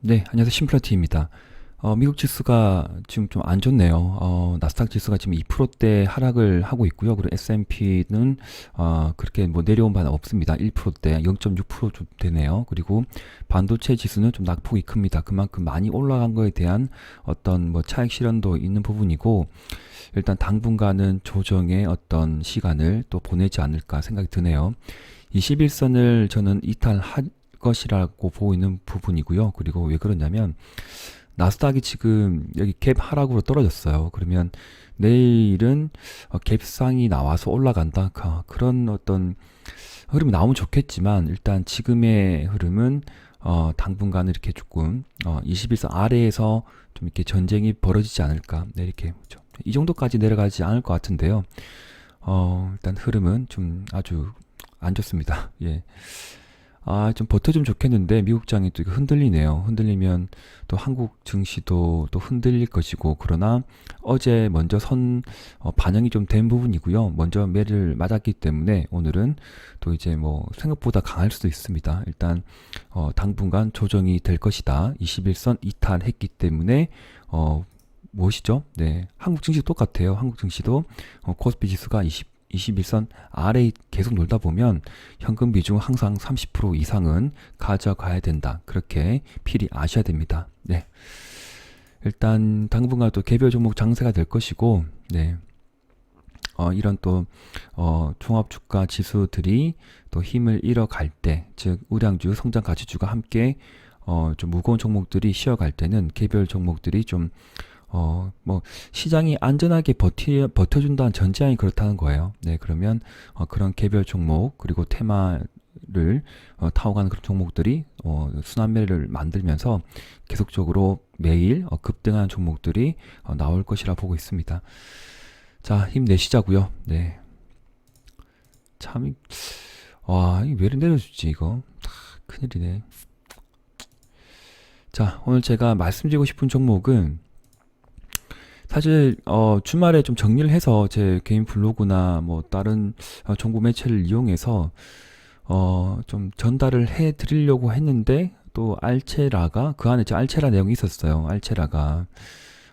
네, 안녕하세요. 심플러티입니다. 어, 미국 지수가 지금 좀 안 좋네요. 어, 나스닥 지수가 지금 2%대 하락을 하고 있고요. 그리고 S&P는 어, 그렇게 뭐 내려온 바는 없습니다. 1%대 0.6%좀 되네요. 그리고 반도체 지수는 좀 낙폭이 큽니다. 그만큼 많이 올라간 거에 대한 어떤 뭐 차익 실현도 있는 부분이고 일단 당분간은 조정의 어떤 시간을 또 보내지 않을까 생각이 드네요. 21선을 저는 이탈할 것이라고 보고 있는 부분이고요. 그리고 왜 그러냐면 나스닥이 지금 여기 갭 하락으로 떨어졌어요. 그러면 내일은 어, 갭상이 나와서 올라간다. 가- 그런 어떤 흐름이 나오면 좋겠지만 일단 지금의 흐름은 어, 당분간 이렇게 조금 어, 21선 아래에서 좀 이렇게 전쟁이 벌어지지 않을까. 네, 이렇게 보죠. 이 정도까지 내려가지 않을 것 같은데요. 어, 일단 흐름은 좀 아주 안 좋습니다. 예. 아, 좀 버텨주면 좋겠는데 미국장이 또 흔들리네요. 흔들리면 또 한국 증시도 또 흔들릴 것이고 그러나 어제 먼저 선 어, 반영이 좀 된 부분이고요. 먼저 매를 맞았기 때문에 오늘은 또 이제 뭐 생각보다 강할 수도 있습니다. 일단 어, 당분간 조정이 될 것이다. 21선 이탈했기 때문에 어, 무엇이죠? 네, 한국 증시 똑같아요. 한국 증시도 어, 코스피 지수가 20 21선 아래에 계속 놀다 보면 현금 비중 항상 30% 이상은 가져가야 된다. 그렇게 필히 아셔야 됩니다. 네. 일단 당분간 또 개별 종목 장세가 될 것이고, 네. 어, 이런 또, 어, 종합 주가 지수들이 또 힘을 잃어갈 때, 즉, 우량주, 성장 가치주가 함께, 어, 좀 무거운 종목들이 쉬어갈 때는 개별 종목들이 좀, 어, 뭐, 시장이 안전하게 버티, 버텨준다는 전제하에 그렇다는 거예요. 네, 그러면, 어, 그런 개별 종목, 그리고 테마를, 어, 타고가는 그런 종목들이, 어, 순환매를 만들면서 계속적으로 매일, 어, 급등하는 종목들이, 어, 나올 것이라 보고 있습니다. 자, 힘내시자고요 네. 참, 이- 와, 이렇게 내려주지, 이거. 아, 큰일이네. 자, 오늘 제가 말씀드리고 싶은 종목은, 사실 어 주말에 좀 정리를 해서 제 개인 블로그나 뭐 다른 어, 정보 매체를 이용해서 어 좀 전달을 해 드리려고 했는데 또 알체라가 그 안에 저 알체라 내용이 있었어요. 알체라가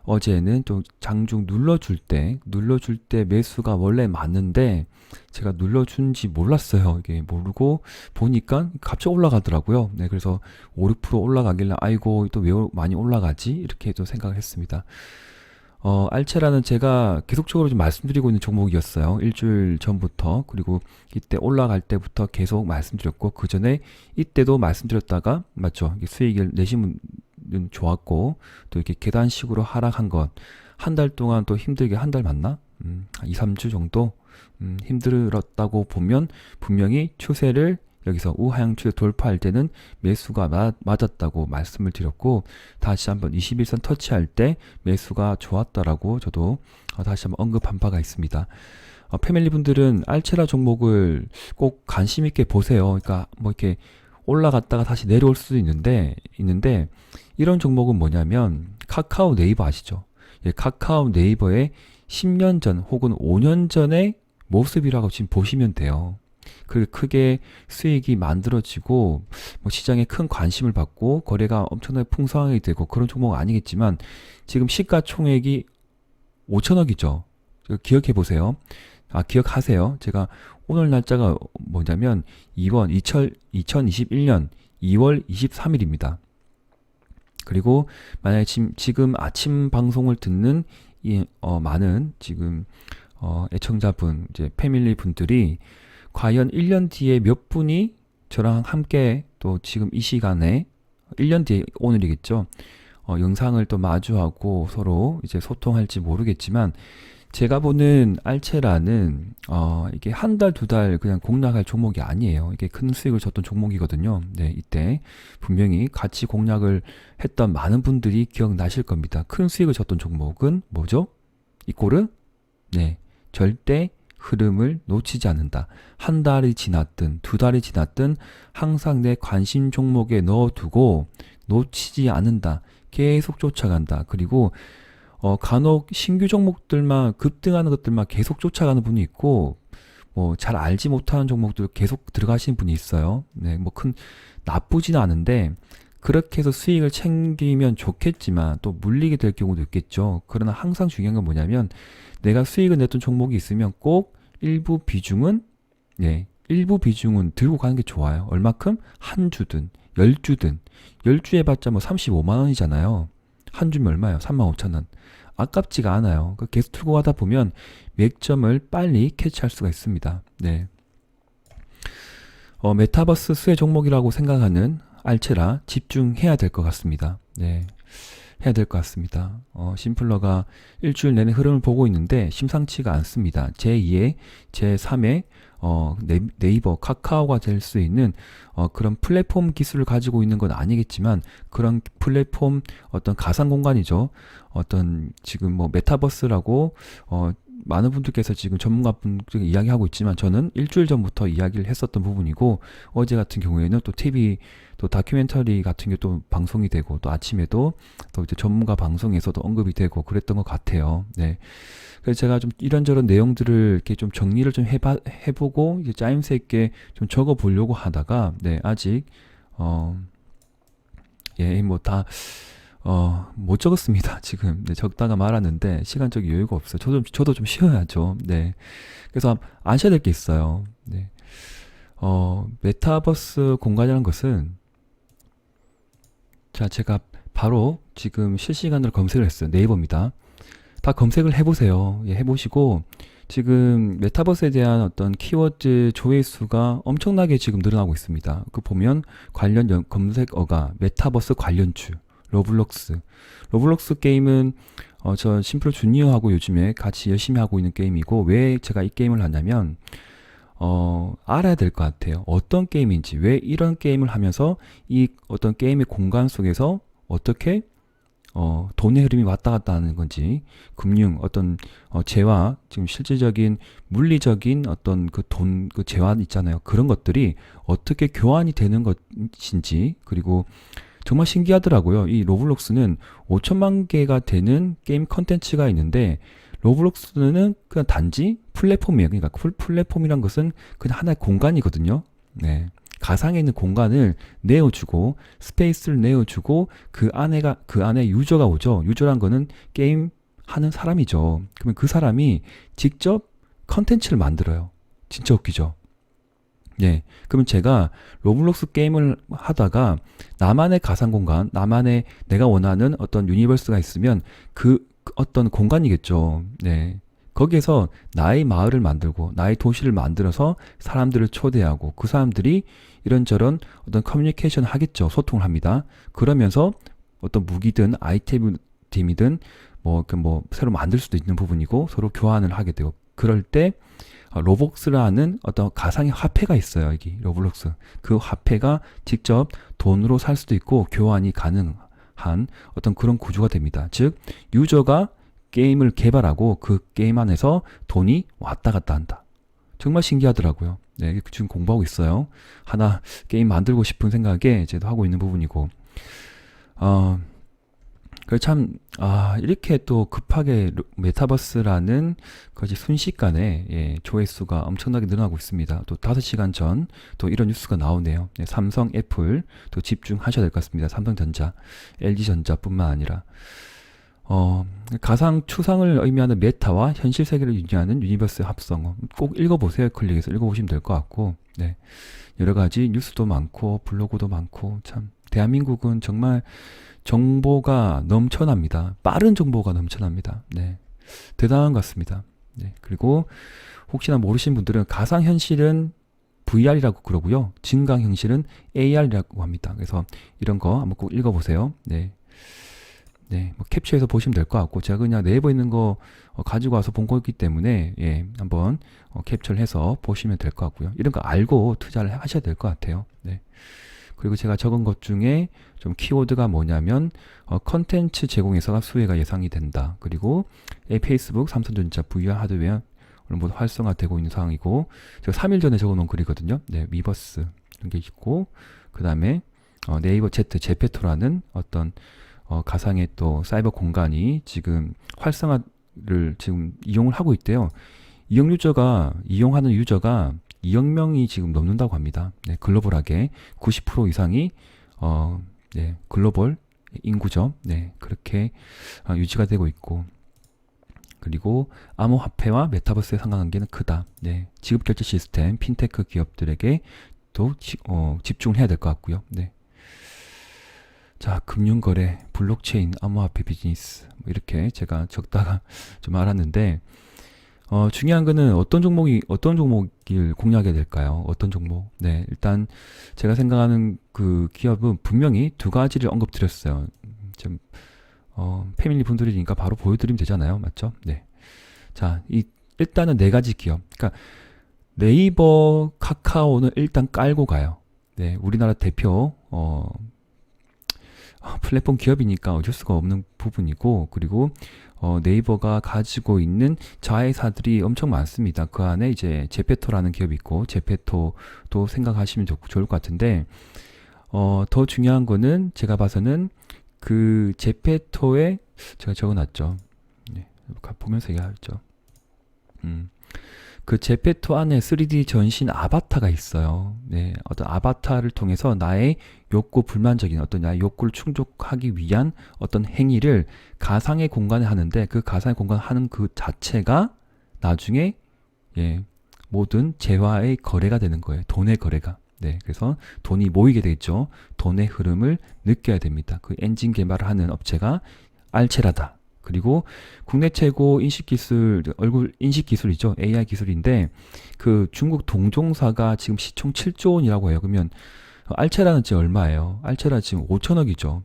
어제는 또 장중 눌러줄 때 눌러줄 때 매수가 원래 맞는데 제가 눌러준지 몰랐어요. 이게 모르고 보니까 갑자기 올라가더라고요. 네, 그래서 5, 6% 올라가길래 아이고 또 왜 많이 올라가지? 이렇게 또 생각을 했습니다. 어, 알체라는 제가 계속적으로 좀 말씀드리고 있는 종목이었어요. 일주일 전부터. 그리고 이때 올라갈 때부터 계속 말씀드렸고, 그 전에 이때도 말씀드렸다가, 맞죠? 수익을 내시면 좋았고, 또 이렇게 계단식으로 하락한 것. 한달 동안 또 힘들게 한 달 맞나? 음, 한 2, 3주 정도? 음, 힘들었다고 보면 분명히 추세를 여기서 우하향 추세 돌파할 때는 매수가 맞, 맞았다고 말씀을 드렸고, 다시 한번 21선 터치할 때 매수가 좋았다라고 저도 어, 다시 한번 언급한 바가 있습니다. 어, 패밀리 분들은 알체라 종목을 꼭 관심 있게 보세요. 그러니까 뭐 이렇게 올라갔다가 다시 내려올 수도 있는데 있는데 이런 종목은 뭐냐면 카카오 네이버 아시죠? 예, 카카오 네이버의 10년 전 혹은 5년 전의 모습이라고 지금 보시면 돼요. 그게 크게 수익이 만들어지고 뭐 시장에 큰 관심을 받고 거래가 엄청나게 풍성하게 되고 그런 종목은 아니겠지만 지금 시가총액이 5천억이죠. 기억해 보세요. 아, 기억하세요. 제가 오늘 날짜가 뭐냐면 2월 2000, 2021년 2월 23일입니다. 그리고 만약에 지금, 지금 아침 방송을 듣는 이, 어, 많은 지금 어, 애청자분, 이제 패밀리 분들이 과연 1년 뒤에 몇 분이 저랑 함께 또 지금 이 시간에 1년 뒤에 오늘이겠죠. 어, 영상을 또 마주하고 서로 이제 소통할지 모르겠지만 제가 보는 알체라는 어, 이게 한 달, 두 달 그냥 공략할 종목이 아니에요. 이게 큰 수익을 줬던 종목이거든요. 네, 이때 분명히 같이 공략을 했던 많은 분들이 기억나실 겁니다. 큰 수익을 줬던 종목은 뭐죠? 이꼬르? 네, 절대 흐름을 놓치지 않는다. 한 달이 지났든 두 달이 지났든 항상 내 관심 종목에 넣어두고 놓치지 않는다. 계속 쫓아간다. 그리고 어, 간혹 신규 종목들만 급등하는 것들만 계속 쫓아가는 분이 있고 뭐 잘 알지 못하는 종목들 계속 들어가시는 분이 있어요. 네, 뭐 큰 나쁘지는 않은데 그렇게 해서 수익을 챙기면 좋겠지만 또 물리게 될 경우도 있겠죠. 그러나 항상 중요한 건 뭐냐면 내가 수익을 냈던 종목이 있으면 꼭 일부 비중은 예, 일부 비중은 들고 가는 게 좋아요. 얼마큼? 한 주든 열 주든 열 주 해봤자 뭐 35만 원이잖아요. 한 주면 얼마예요? 3만 5천 원. 아깝지가 않아요. 그 계속 들고 가다 보면 맥점을 빨리 캐치할 수가 있습니다. 네. 어, 메타버스 수혜 종목이라고 생각하는 알체라 집중해야 될 것 같습니다. 네. 해야 될 것 같습니다. 어, 심플러가 일주일 내내 흐름을 보고 있는데 심상치가 않습니다. 제2의, 제3의 어, 네, 네이버, 카카오가 될 수 있는 어, 그런 플랫폼 기술을 가지고 있는 건 아니겠지만 그런 플랫폼 어떤 가상 공간이죠. 어떤 지금 뭐 메타버스라고 어, 많은 분들께서 지금 전문가분들 이야기하고 있지만 저는 일주일 전부터 이야기를 했었던 부분이고 어제 같은 경우에는 또 TV 또 다큐멘터리 같은 게 또 방송이 되고 또 아침에도 또 이제 전문가 방송에서도 언급이 되고 그랬던 것 같아요. 네. 그래서 제가 좀 이런저런 내용들을 이렇게 좀 정리를 좀 해봐, 해보고 이제 짜임새 있게 좀 적어 보려고 하다가 네, 아직 어, 예, 뭐 다 어, 못 적었습니다. 지금. 네, 적다가 말았는데 시간적 여유가 없어요. 저도, 좀- 저도 좀 쉬어야죠. 네. 그래서 아셔야 될 게 있어요. 네. 어, 메타버스 공간이라는 것은 자, 제가 바로 지금 실시간으로 검색을 했어요. 네이버입니다. 다 검색을 해보세요. 예, 해보시고 지금 메타버스에 대한 어떤 키워드 조회수가 엄청나게 지금 늘어나고 있습니다. 그 보면 관련 연- 검색어가 메타버스 관련주, 로블록스. 로블록스 게임은 어, 저 심플 주니어하고 요즘에 같이 열심히 하고 있는 게임이고 왜 제가 이 게임을 하냐면 어, 알아야 될 것 같아요. 어떤 게임인지, 왜 이런 게임을 하면서 이 어떤 게임의 공간 속에서 어떻게 어, 돈의 흐름이 왔다 갔다 하는 건지, 금융, 어떤, 어, 재화, 지금 실질적인 물리적인 어떤 그 돈, 그 재화 있잖아요. 그런 것들이 어떻게 교환이 되는 것인지, 그리고 정말 신기하더라고요. 이 로블록스는 5천만 개가 되는 게임 컨텐츠가 있는데, 로블록스는 그냥 단지 플랫폼이에요. 그러니까 풀- 플랫폼이란 것은 그냥 하나의 공간이거든요. 네. 가상에 있는 공간을 내어주고 스페이스를 내어주고 그 안에가 그 안에 유저가 오죠. 유저란 거는 게임 하는 사람이죠. 그러면 그 사람이 직접 컨텐츠를 만들어요. 진짜 웃기죠. 예. 그러면 제가 로블록스 게임을 하다가 나만의 가상 공간, 나만의 내가 원하는 어떤 유니버스가 있으면 그 어떤 공간이겠죠. 네. 거기에서 나의 마을을 만들고 나의 도시를 만들어서 사람들을 초대하고 그 사람들이 이런저런 어떤 커뮤니케이션을 하겠죠. 소통을 합니다. 그러면서 어떤 무기든 아이템이든 뭐, 그 뭐, 새로 만들 수도 있는 부분이고 서로 교환을 하게 되고 그럴 때 어, 로복스라는 어떤 가상의 화폐가 있어요. 여기 로블록스. 그 화폐가 직접 돈으로 살 수도 있고 교환이 가능한 어떤 그런 구조가 됩니다. 즉, 유저가 게임을 개발하고 그 게임 안에서 돈이 왔다 갔다 한다. 정말 신기하더라고요. 네, 지금 공부하고 있어요. 하나 게임 만들고 싶은 생각에 제도 하고 있는 부분이고, 어, 그 참, 아, 이렇게 또 급하게 로- 메타버스라는 것이 순식간에, 예, 조회수가 엄청나게 늘어나고 있습니다. 또 5시간 전, 또 이런 뉴스가 나오네요. 네, 삼성, 애플, 또 집중하셔야 될 것 같습니다. 삼성전자, LG전자 뿐만 아니라. 어, 가상 추상을 의미하는 메타와 현실 세계를 유지하는 유니버스의 합성. 꼭 읽어보세요. 클릭해서 읽어보시면 될 것 같고, 네. 여러 가지 뉴스도 많고, 블로그도 많고, 참, 대한민국은 정말 정보가 넘쳐납니다. 빠른 정보가 넘쳐납니다. 네. 대단한 것 같습니다. 네. 그리고 혹시나 모르신 분들은 가상현실은 VR이라고 그러고요. 증강현실은 AR이라고 합니다. 그래서 이런 거 한번 꼭 읽어보세요. 네. 네, 뭐 캡처해서 보시면 될 것 같고 제가 그냥 네이버 있는 거 어, 가지고 와서 본 거기 때문에 예, 한번 어, 캡처를 해서 보시면 될 것 같고요. 이런 거 알고 투자를 하셔야 될 것 같아요. 네. 그리고 제가 적은 것 중에 좀 키워드가 뭐냐면 어, 컨텐츠 제공에서가 수혜가 예상이 된다. 그리고 에, 페이스북, 삼성전자, VR 하드웨어 모두 활성화되고 있는 상황이고 제가 3일 전에 적어놓은 글이거든요. 네, 미버스 이런 게 있고 그 다음에 어, 네이버 Z 제페토라는 어떤 어, 가상의 또 사이버 공간이 지금 활성화를 지금 이용을 하고 있대요. 이용 유저가 이용하는 유저가 2억 명이 지금 넘는다고 합니다. 네, 글로벌하게 90% 이상이 어, 네, 글로벌 인구죠. 네, 그렇게 아, 유지가 되고 있고 그리고 암호화폐와 메타버스의 상관관계는 크다. 네, 지급결제 시스템, 핀테크 기업들에게 또 지- 어, 집중을 해야 될 것 같고요. 네. 자, 금융거래, 블록체인, 암호화폐 비즈니스 뭐 이렇게 제가 적다가 좀 알았는데 어, 중요한 거는 어떤 종목이 어떤 종목을 공략해야 될까요? 어떤 종목? 네, 일단 제가 생각하는 그 기업은 분명히 두 가지를 언급드렸어요. 음, 좀 어, 패밀리 분들이니까 바로 보여드리면 되잖아요, 맞죠? 네. 자, 이 일단은 네 가지 기업. 그러니까 네이버, 카카오는 일단 깔고 가요. 네, 우리나라 대표 어, 아, 플랫폼 기업이니까 어쩔 수가 없는 부분이고 그리고 어, 네이버가 가지고 있는 자회사들이 엄청 많습니다. 그 안에 이제 제페토라는 기업이 있고 제페토도 생각하시면 좋, 좋을 것 같은데 어, 더 중요한 거는 제가 봐서는 그 제페토에 제가 적어놨죠. 네, 가- 보면서 얘기하죠. 음. 그 제페토 안에 3D 전신 아바타가 있어요. 네, 어떤 아바타를 통해서 나의 욕구 불만적인 어떤 나의 욕구를 충족하기 위한 어떤 행위를 가상의 공간에 하는데 그 가상의 공간 하는 그 자체가 나중에 예, 모든 재화의 거래가 되는 거예요. 돈의 거래가. 네, 그래서 돈이 모이게 되겠죠. 돈의 흐름을 느껴야 됩니다. 그 엔진 개발을 하는 업체가 알체라다. 그리고 국내 최고 인식 기술, 얼굴 인식 기술이죠. AI 기술인데 그 중국 동종사가 지금 시총 7조 원이라고 해요. 그러면 알체라는 지금 얼마예요? 알체라 지금 5천억이죠.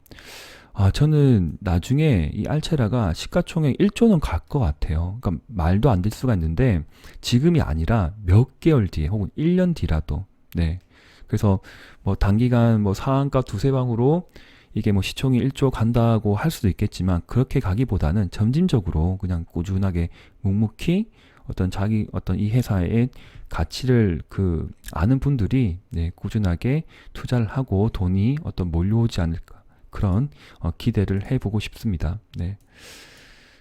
아, 저는 나중에 이 알체라가 시가총액 1조는 갈 것 같아요. 그러니까 말도 안 될 수가 있는데 지금이 아니라 몇 개월 뒤에 혹은 1년 뒤라도 네. 그래서 뭐 단기간 뭐 상한가 두세 방으로 이게 뭐 시총이 1조 간다고 할 수도 있겠지만 그렇게 가기보다는 점진적으로 그냥 꾸준하게 묵묵히 어떤 자기 어떤 이 회사의 가치를 그 아는 분들이 네, 꾸준하게 투자를 하고 돈이 어떤 몰려오지 않을까 그런 어, 기대를 해보고 싶습니다. 네.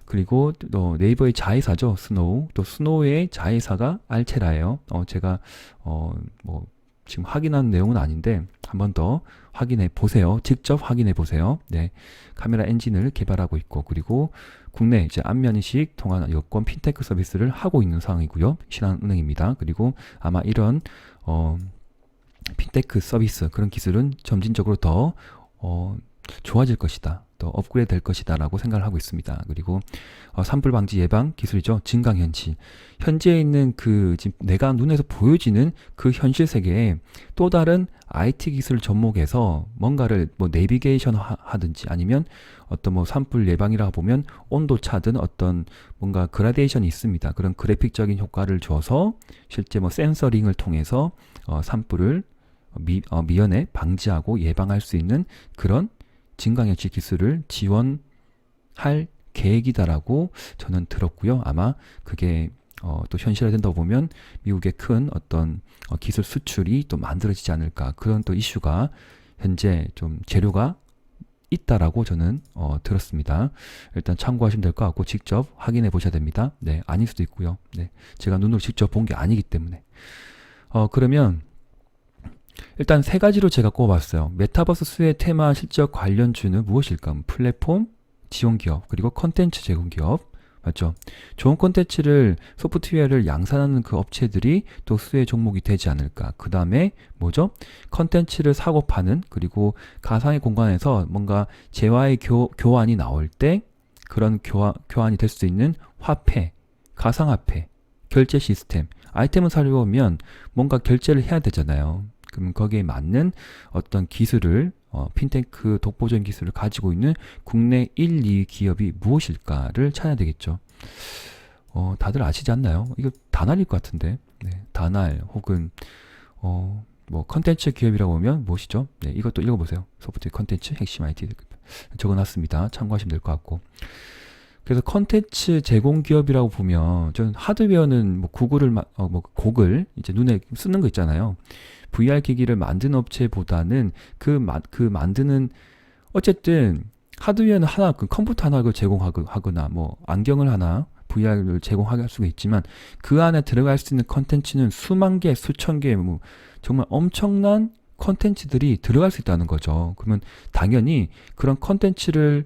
그리고 또 네이버의 자회사죠 스노우 또 스노우의 자회사가 알체라예요. 어, 제가 어, 뭐 지금 확인한 내용은 아닌데 한 번 더 확인해 보세요. 직접 확인해 보세요. 네. 카메라 엔진을 개발하고 있고 그리고 국내 이제 안면인식 통한 여권 핀테크 서비스를 하고 있는 상황이고요. 신한은행입니다. 그리고 아마 이런 어 핀테크 서비스 그런 기술은 점진적으로 더 어, 좋아질 것이다. 더 업그레이드 될 것이다라고 생각을 하고 있습니다. 그리고 어, 산불 방지 예방 기술이죠. 증강 현실. 현재 있는 그 지금 내가 눈에서 보여지는 그 현실 세계에 또 다른 IT 기술 접목해서 뭔가를 뭐 내비게이션 하, 하든지 아니면 어떤 뭐 산불 예방이라 보면 온도 차든 어떤 뭔가 그라데이션이 있습니다. 그런 그래픽적인 효과를 줘서 실제 뭐 센서링을 통해서 어, 산불을 미, 어, 미연에 방지하고 예방할 수 있는 그런 증강현실 기술을 지원할 계획이다라고 저는 들었고요. 아마 그게 어, 또 현실화된다고 보면 미국의 큰 어떤 어, 기술 수출이 또 만들어지지 않을까 그런 또 이슈가 현재 좀 재료가 있다라고 저는 어, 들었습니다. 일단 참고하시면 될 것 같고 직접 확인해 보셔야 됩니다. 네, 아닐 수도 있고요. 네, 제가 눈으로 직접 본 게 아니기 때문에. 어, 그러면 일단 세 가지로 제가 꼽아봤어요. 메타버스 수혜 테마 실적 관련주는 무엇일까? 플랫폼, 지원 기업, 그리고 컨텐츠 제공 기업. 맞죠? 좋은 콘텐츠를 소프트웨어를 양산하는 그 업체들이 또 수혜 종목이 되지 않을까. 그 다음에 뭐죠? 컨텐츠를 사고 파는 그리고 가상의 공간에서 뭔가 재화의 교, 교환이 나올 때 그런 교환, 교환이 될 수 있는 화폐, 가상화폐, 결제 시스템. 아이템을 사려면 뭔가 결제를 해야 되잖아요. 그럼 거기에 맞는 어떤 기술을 어, 핀테크 독보적인 기술을 가지고 있는 국내 1, 2 기업이 무엇일까를 찾아야 되겠죠. 어, 다들 아시지 않나요? 이거 다날일 것 같은데. 네, 다날 혹은 어, 뭐 컨텐츠 기업이라고 하면 무엇이죠? 네, 이것도 읽어보세요. 소프트웨어 컨텐츠 핵심 IT 적어놨습니다. 참고하시면 될 것 같고. 그래서 컨텐츠 제공 기업이라고 보면 저는 하드웨어는 뭐 구글을 마- 어, 뭐 곡을 이제 눈에 쓰는 거 있잖아요. VR 기기를 만든 업체보다는 그, 마, 그 만드는 어쨌든 하드웨어는 하나 그 컴퓨터 하나 를 제공하거나 뭐 안경을 하나 VR을 제공할 수가 있지만 그 안에 들어갈 수 있는 컨텐츠는 수만 개, 수천 개, 뭐 정말 엄청난 컨텐츠들이 들어갈 수 있다는 거죠. 그러면 당연히 그런 컨텐츠를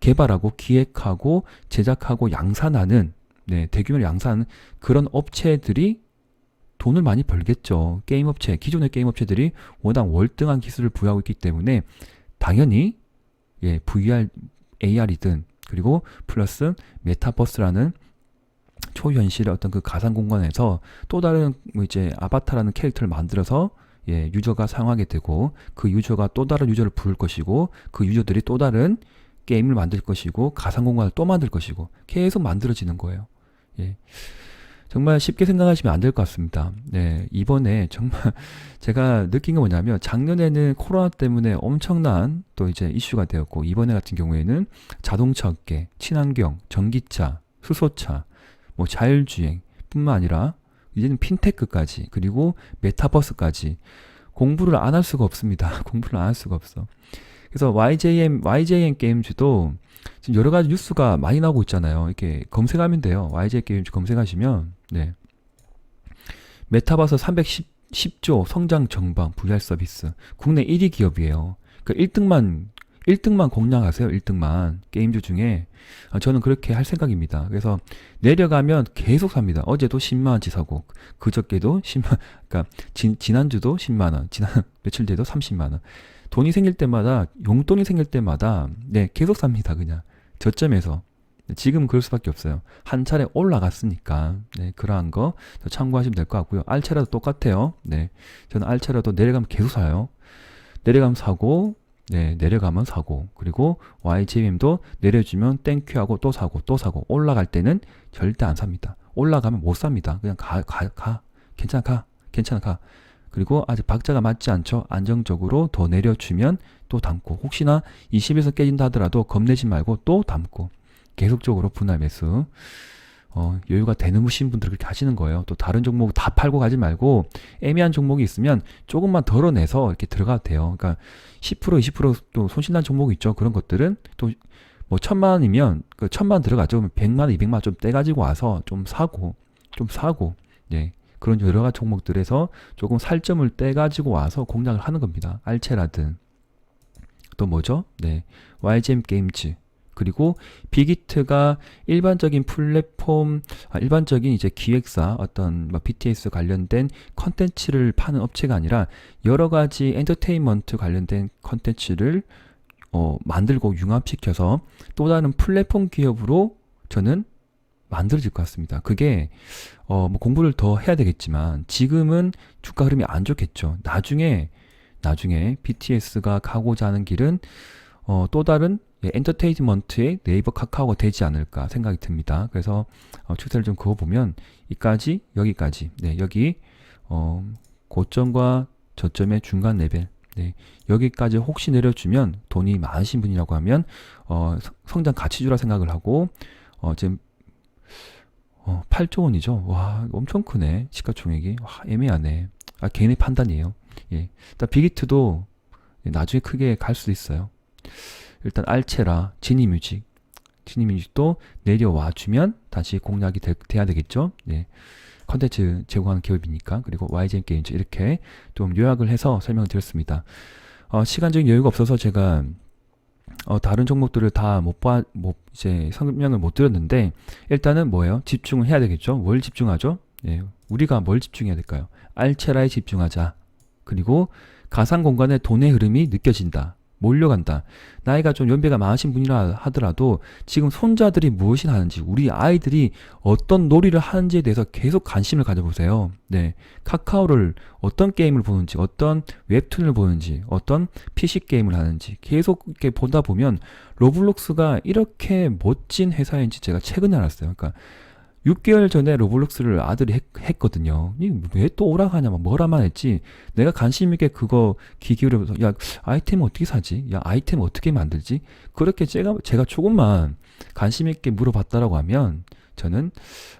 개발하고 기획하고 제작하고 양산하는 네, 대규모로 양산하는 그런 업체들이 돈을 많이 벌겠죠. 게임 업체, 기존의 게임 업체들이 워낙 월등한 기술을 부여하고 있기 때문에 당연히 예, VR, AR이든 그리고 플러스 메타버스라는 초현실의 어떤 그 가상 공간에서 또 다른 뭐 이제 아바타라는 캐릭터를 만들어서 예, 유저가 사용하게 되고 그 유저가 또 다른 유저를 부를 것이고 그 유저들이 또 다른 게임을 만들 것이고 가상 공간을 또 만들 것이고 계속 만들어지는 거예요. 예. 정말 쉽게 생각하시면 안 될 것 같습니다. 네, 이번에 정말 제가 느낀 게 뭐냐면 작년에는 코로나 때문에 엄청난 또 이제 이슈가 되었고 이번에 같은 경우에는 자동차 업계, 친환경, 전기차, 수소차, 뭐 자율주행뿐만 아니라 이제는 핀테크까지 그리고 메타버스까지 공부를 안 할 수가 없습니다. 공부를 안 할 수가 없어. 그래서 YJM YJM 게임즈도 지금 여러 가지 뉴스가 많이 나오고 있잖아요. 이렇게 검색하면 돼요. YJ 게임즈 검색하시면 네. 메타버스 310조 성장 정방 VR 서비스 국내 1위 기업이에요. 그 1등만 1등만 공략하세요. 1등만 게임즈 중에 아, 저는 그렇게 할 생각입니다. 그래서 내려가면 계속 삽니다. 어제도 10만 원치 사고 그저께도 10만 그러니까 지, 지난주도 10만 원, 지난 며칠 뒤에도 30만 원. 돈이 생길 때마다 용돈이 생길 때마다 네 계속 삽니다. 그냥 저점에서 지금 그럴 수밖에 없어요. 한 차례 올라갔으니까 네, 그러한 거 참고하시면 될 것 같고요. 알체라도 똑같아요. 네, 저는 알체라도 내려가면 계속 사요. 내려가면 사고, 네, 내려가면 사고, 그리고 YGM도 내려주면 땡큐하고 또 사고, 또 사고, 올라갈 때는 절대 안 삽니다. 올라가면 못 삽니다. 그냥 가, 가, 가. 괜찮아, 가. 괜찮아, 가. 그리고 아직 박자가 맞지 않죠. 안정적으로 더 내려주면 또 담고, 혹시나 20에서 깨진다 하더라도 겁내지 말고 또 담고, 계속적으로 분할 매수. 어, 여유가 되는무신 분들 그렇게 하시는 거예요. 또 다른 종목 다 팔고 가지 말고 애매한 종목이 있으면 조금만 덜어내서 이렇게 들어가도 돼요. 그러니까 10% 20%또 손실난 종목이 있죠. 그런 것들은 또 뭐 천만 원이면 그 천만 원 들어가죠. 그러면 100만 원, 200만 원 좀 떼가지고 와서 좀 사고 좀 사고 예 그런 여러 가지 종목들에서 조금 살점을 떼가지고 와서 공략을 하는 겁니다. 알체라든 또 뭐죠? 네 YGM 게임즈 그리고 빅히트가 일반적인 플랫폼, 아, 일반적인 이제 기획사, 어떤 뭐 BTS 관련된 컨텐츠를 파는 업체가 아니라 여러 가지 엔터테인먼트 관련된 컨텐츠를 어, 만들고 융합시켜서 또 다른 플랫폼 기업으로 저는 만들어질 것 같습니다. 그게 어, 뭐 공부를 더 해야 되겠지만 지금은 주가 흐름이 안 좋겠죠. 나중에 나중에 BTS가 가고자 하는 길은 어, 또 다른 예, 엔터테인먼트의 네이버 카카오가 되지 않을까 생각이 듭니다. 그래서 어, 추세를 좀 그어보면 이까지 여기까지 네, 여기 어, 고점과 저점의 중간 레벨 네, 여기까지 혹시 내려주면 돈이 많으신 분이라고 하면 어, 성- 성장 가치주라 생각을 하고 어, 지금 어, 8조 원이죠. 와 엄청 크네 시가총액이 와 애매하네. 아 개인의 판단이에요. 예, 일단 빅히트도 나중에 크게 갈 수도 있어요. 일단 알체라, 지니뮤직, 지니뮤직도 내려와 주면 다시 공략이 되, 돼야 되겠죠. 네. 컨텐츠 제공하는 기업이니까 그리고 YGN 게임즈 이렇게 좀 요약을 해서 설명을 드렸습니다. 어, 시간적인 여유가 없어서 제가 어, 다른 종목들을 다못 봐, 못 이제 설명을 못 드렸는데 일단은 뭐예요? 집중을 해야 되겠죠. 뭘 집중하죠? 예, 우리가 뭘 집중해야 될까요? 알체라에 집중하자. 그리고 가상 공간에 돈의 흐름이 느껴진다. 몰려간다. 나이가 좀 연배가 많으신 분이라 하더라도 지금 손자들이 무엇을 하는지, 우리 아이들이 어떤 놀이를 하는지에 대해서 계속 관심을 가져보세요. 네. 카카오를 어떤 게임을 보는지, 어떤 웹툰을 보는지, 어떤 PC 게임을 하는지 계속 이렇게 보다 보면 로블록스가 이렇게 멋진 회사인지 제가 최근에 알았어요. 그러니까 6개월 전에 로블록스를 아들이 했, 거든요 왜 또 오락하냐, 막 뭐라만 했지. 내가 관심 있게 그거 귀 기울여서, 야, 아이템 어떻게 사지? 야, 아이템 어떻게 만들지? 그렇게 제가, 제가 조금만 관심 있게 물어봤다라고 하면, 저는,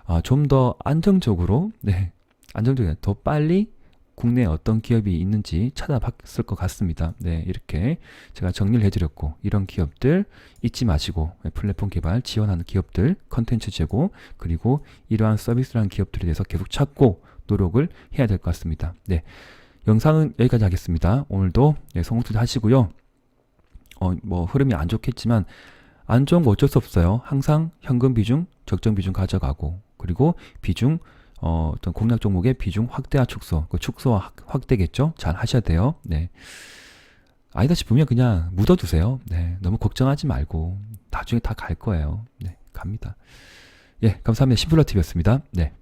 아, 좀 더 안정적으로, 네, 안정적으로, 더 빨리 국내에 어떤 기업이 있는지 찾아봤을 것 같습니다. 네, 이렇게 제가 정리를 해드렸고, 이런 기업들 잊지 마시고, 네, 플랫폼 개발 지원하는 기업들, 컨텐츠 제공, 그리고 이러한 서비스라는 기업들에 대해서 계속 찾고 노력을 해야 될 것 같습니다. 네. 영상은 여기까지 하겠습니다. 오늘도 예, 성공투자 하시고요. 어, 뭐 흐름이 안 좋겠지만 안 좋은 거 어쩔 수 없어요. 항상 현금 비중, 적정 비중 가져가고 그리고 비중 어, 어떤 공략 종목의 비중 확대와 축소, 그 축소와 확- 확대겠죠. 잘 하셔야 돼요. 네. 아니다 싶으면 그냥 묻어두세요. 네. 너무 걱정하지 말고 나중에 다 갈 거예요. 네. 갑니다. 예, 감사합니다. 심플러 TV였습니다. 네.